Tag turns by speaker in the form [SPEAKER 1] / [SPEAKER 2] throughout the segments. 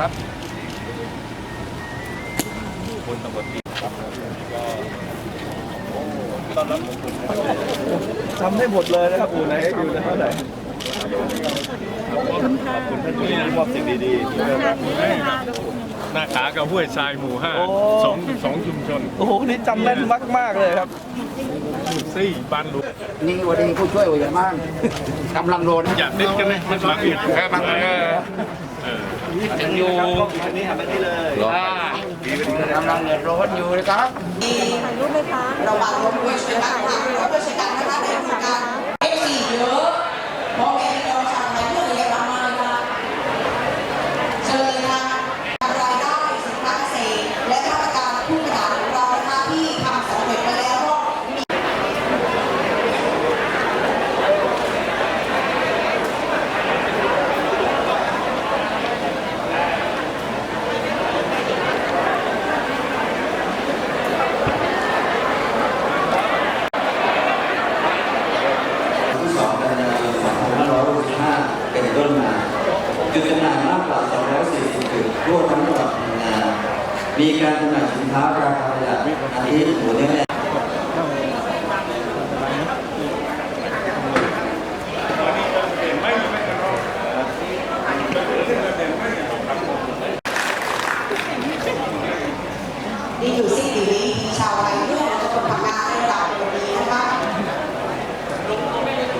[SPEAKER 1] ครับคุณตำรวจดีครับก็โอ้ต้อนรับผมคุณทำให้หมดเลยนะครับอู่ไหนอยู่ในเท่าไหร่ขอบคุณท่านที่มอบสิ่งดีๆที่ได้รับ
[SPEAKER 2] หน้าขากับห้วยทรายหมู่ห้า
[SPEAKER 1] โอ้
[SPEAKER 2] สองสองชุมชน
[SPEAKER 1] โอ้โหนี่จำแม่นมากๆเลยครับ
[SPEAKER 2] หมู่ซี่บ้านหลุ
[SPEAKER 3] นี่วันนี้ผู้ช่วยว่าอย่างมากกำลังโดน
[SPEAKER 2] อยากเล่นกันไหมมันมาอีก
[SPEAKER 3] แค่บางเออ
[SPEAKER 1] ยังอยู่อันนี้ทำอันนี้เลย
[SPEAKER 3] กำลังเดือดร้อนอยู่นะครับ
[SPEAKER 4] ถ่ายรูปไหมคะ
[SPEAKER 5] ระวังรถด้วยช่วยกันค่ะรถด้วยช่วยกันนะคะในโครงการเอฟซีเยอะเพราะเป็นเยาวชนไทยเพื่อเยอะมากค่ะเชิญค่ะรายได้สินค้าเกษตรและมาตรการผู้บริหารของเรานะคะที่ทำสำเร็จไปแล้วก็มี
[SPEAKER 6] ที่2กันยายน2565เป็นต้นมา จุดจำหน่ายมากกว่า 240 จุดทั่วทั้งจังหวัดพังงา มีการจำหน่ายสินค้าราคาประหยัดอาทิหมูเนื้อแดง
[SPEAKER 5] นี่อยู่สิ่งดีๆชาวไทยเพื่อจะคนทำงานในระดับโลกนี้นะคะ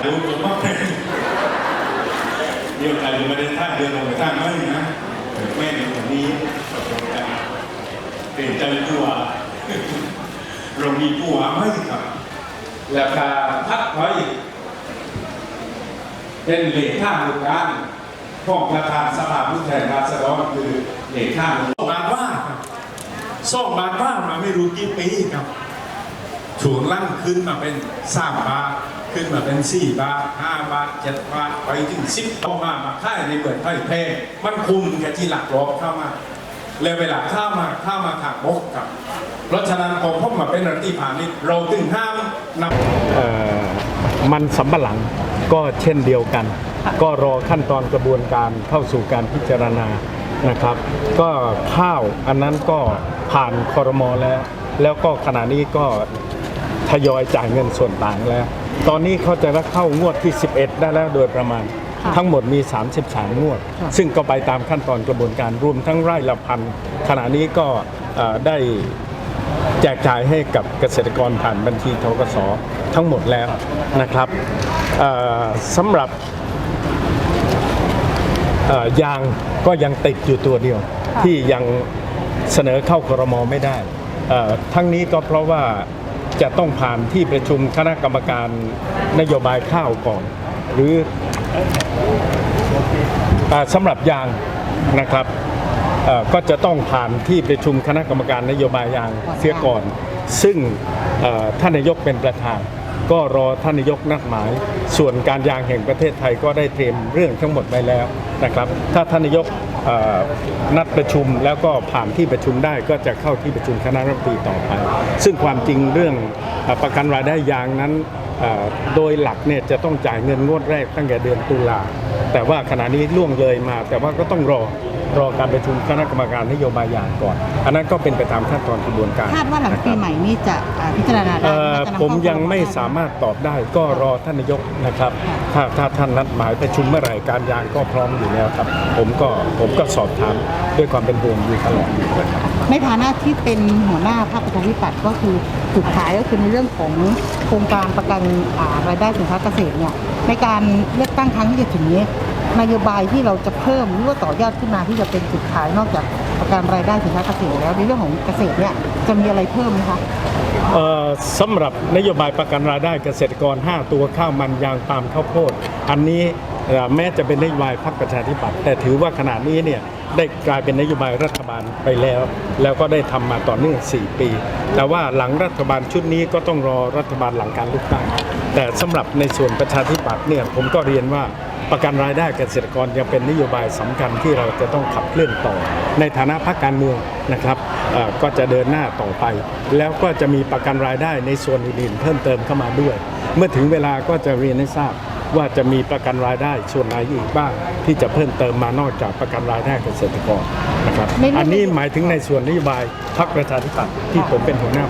[SPEAKER 2] ดูผมว่าเดี๋ยวใครจะมาเดินท่าเดินลงไปท่าไม่นะแม่ในคนนี้ เปลี่นใจตัวเรามีผัวไม่ครับ แล้วก็พักไว้เป็นเหล็กข้ามลูกการของประธานสภาผู้แทนราษฎรคือเหล็กข้ามบาว่าครับสองบาว่ามาไม่รู้กี่ปีครับช่วงล่างขึ้นมาเป็นสามบาทขึ้นมาเป็นสี่บาทห้าบาทเจ็ดบาทไปถึงสิบต่อมามาค่ายในเปิดไพ่แพงมันคุมแค่ที่หลักรอยเข้ามา แล้วเวลาเข้ามาเข้ามาทางบกครับ เพราะฉะนั้นพอพบมาเป็นรัฐที่ผ่านนี้เราถึงห้ามนำ
[SPEAKER 7] เอ่อมันสำปะหลังก็เช่นเดียวกัน ก็รอขั้นตอนกระบวนการเข้าสู่การพิจารณานะครับ ก็ข้าวอันนั้นก็ผ่านคอรมอแล้ว แล้วก็ขณะนี้ก็ทยอยจ่ายเงินส่วนต่างแล้ว ตอนนี้เขาจะเข้างวดที่ 11 ได้แล้วโดยประมาณ ทั้งหมดมี 33 งวด ซึ่งก็ไปตามขั้นตอนกระบวนการรวมทั้งไร่ละพันขณะนี้ก็เอ่อได้แจกจ่ายให้กับเกษตรกรผ่านบัญชีทกสทั้งหมดแล้วนะครับเอ่อสำหรับเอ่อยางก็ยังติดอยู่ตัวเดียว ที่ยังเสนอเข้าครมไม่ได้เอ่อทั้งนี้ก็เพราะว่าจะต้องผ่านที่ประชุมคณะกรรมการนโยบายข้าวก่อน หรืออ่า สำหรับยางนะครับเอ่อก็จะต้องผ่านที่ประชุมคณะกรรมการนโยบายยางเสียก่อน ซึ่งเอ่อท่านนายกเป็นประธาน ก็รอท่านนายกนัดหมาย ส่วนการยางแห่งประเทศไทยก็ได้เตรียมเรื่องทั้งหมดไว้แล้วนะครับ ถ้าท่านนายกเอ่อนัดประชุมแล้วก็ผ่านที่ประชุมได้ก็จะเข้าที่ประชุมคณะรัฐมนตรีต่อไป ซึ่งความจริงเรื่องเอ่อประกันรายได้ยางนั้นเอ่อ โดยหลักเนี่ยจะต้องจ่ายเงินงวดแรกตั้งแต่เดือนตุลาแต่ว่าขณะนี้ล่วงเลยมา แต่ว่าก็ต้องรอรอการประชุมคณะกรรมการนโยบายอย่างก่อน อันนั้นก็เป็นไปตามขั้นตอนกระบวนการ
[SPEAKER 4] คาดว่าหลังปีใหม่นี้จะอ่าพิจารณาได้
[SPEAKER 7] เอ่อ
[SPEAKER 4] น่าจะนำเข้า
[SPEAKER 7] ผมยังไม่
[SPEAKER 4] คร
[SPEAKER 7] สามารถตอบได้ก็รอท่านนายกนะครับ ถ้าถ้าท่านนัดหมายประชุมเมื่อไหร่การยางก็พร้อมอยู่แล้วครับ ผมก็ผมก็สอบถามด้วยความเป็นห่วงอยู่ตลอดนะครับ
[SPEAKER 4] ในฐานะที่เป็นหัวหน้าพรรคประชาธิปัตย์ก็คือสุดท้ายก็คือในเรื่องของโครงการประกันรายได้สินค้าเกษตรเนี่ยในการเลือกตั้งครั้งที่จะถึงนี้นโยบายที่เราจะเพิ่มหรือว่าต่อยอดขึ้นมาที่จะเป็นจุดขายนอกจากประกันรายได้สินค้าเกษตรแล้วในเรื่องของเกษตรเนี่ยจะมีอะไรเพิ่มไหมคะ
[SPEAKER 7] สำหรับนโยบายประกันรายได้เกษตรกร 5 ตัวข้าวมันยางปาล์มข้าวโพด อันนี้แม้จะเป็นนโยบายพรรคประชาธิปัตย์แต่ถือว่าขณะนี้เนี่ย ได้กลายเป็นนโยบายรัฐบาลไปแล้ว แล้วก็ได้ทำมาต่อเนื่อง 4 ปี แต่ว่าหลังรัฐบาลชุดนี้ก็ต้องรอรัฐบาลหลังการเลือกตั้งแต่สำหรับในส่วนประชาธิปัตย์เนี่ยผมก็เรียนว่าประกันรายได้เกษตรกรยังเป็นนโยบายสำคัญที่เราจะต้องขับเคลื่อนต่อ ในฐานะพรรคการเมืองนะครับก็จะเดินหน้าต่อไป แล้วก็จะมีประกันรายได้ในส่วนอื่นๆเพิ่มเติมเข้ามาด้วย เมื่อถึงเวลาก็จะเรียนให้ทราบ ว่าจะมีประกันรายได้ส่วนไหนอีกบ้าง ที่จะเพิ่มเติมมานอกจากประกันรายได้เกษตรกรนะครับ
[SPEAKER 4] ในเรื่อง
[SPEAKER 7] อันนี้หมายถึงในส่วนนโยบายพรรคประชาธิปัตย์ที่ผมเป็นหัวหน้า